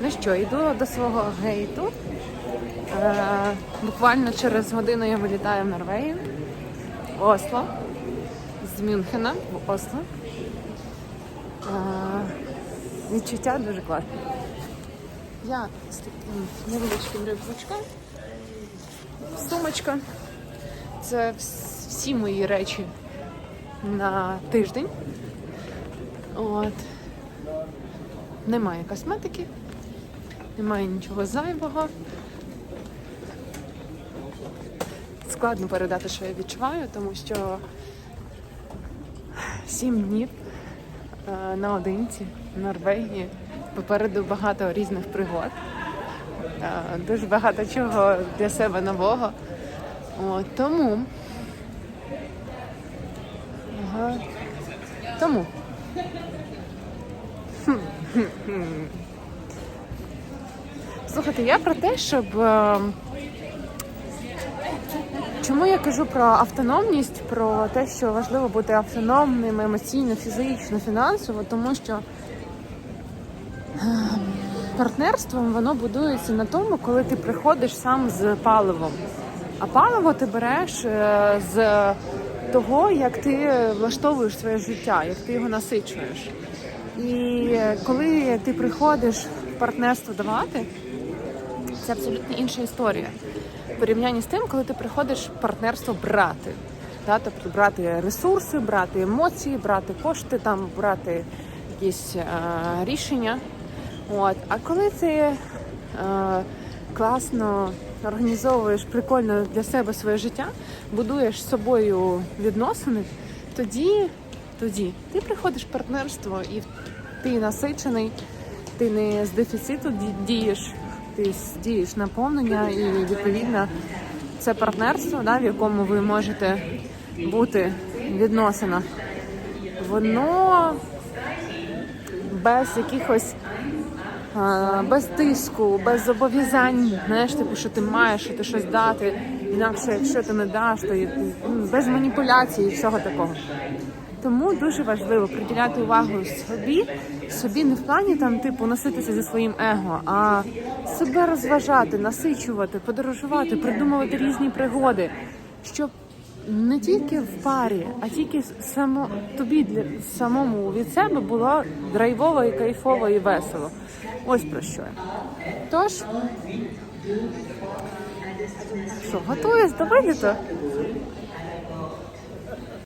Ну що, йду до свого гейту. Е, буквально через годину я вилітаю в Норвегію, Осло, з Мюнхена в Осло. Е, відчуття дуже класні. Я з таким невеличким рюкзачком, сумочка. Це всі мої речі на тиждень. От. Немає косметики, немає нічого зайвого. Складно передати, що я відчуваю, тому що сім днів е, наодинці в Норвегії. Попереду багато різних пригод. Е, Дуже багато чого для себе нового. От, тому. Ага. Тому. Слухайте, я про те, щоб. е, Чому я кажу про автономність, про те, що важливо бути автономним емоційно, фізично, фінансово, тому що е, партнерством воно будується на тому, коли ти приходиш сам з паливом. А паливо ти береш е, з того, як ти влаштовуєш своє життя, як ти його насичуєш. І коли ти приходиш партнерство давати, це абсолютно інша історія. В порівнянні з тим, коли ти приходиш партнерство брати. Да? Тобто брати ресурси, брати емоції, брати кошти, там, брати якісь е, рішення. От. А коли ти е, класно організовуєш прикольно для себе своє життя, будуєш з собою відносини, тоді, тоді ти приходиш в партнерство і ти насичений, ти не з дефіциту дієш, ти дієш наповнення і відповідно це партнерство, да, в якому ви можете бути в відносинах, воно без якихось без тиску, без зобов'язань, знаєш, типу, що ти маєш, що ти щось дати. Інакше, якщо ти не даш, то без маніпуляцій і всього такого. Тому дуже важливо приділяти увагу собі, собі не в плані там, типу, носитися зі своїм его, а себе розважати, насичувати, подорожувати, придумувати різні пригоди, щоб не тільки в парі, а тільки само тобі для самому від себе було драйвово і кайфово і весело. Ось про що. Тож, що, готуюсь до виліту?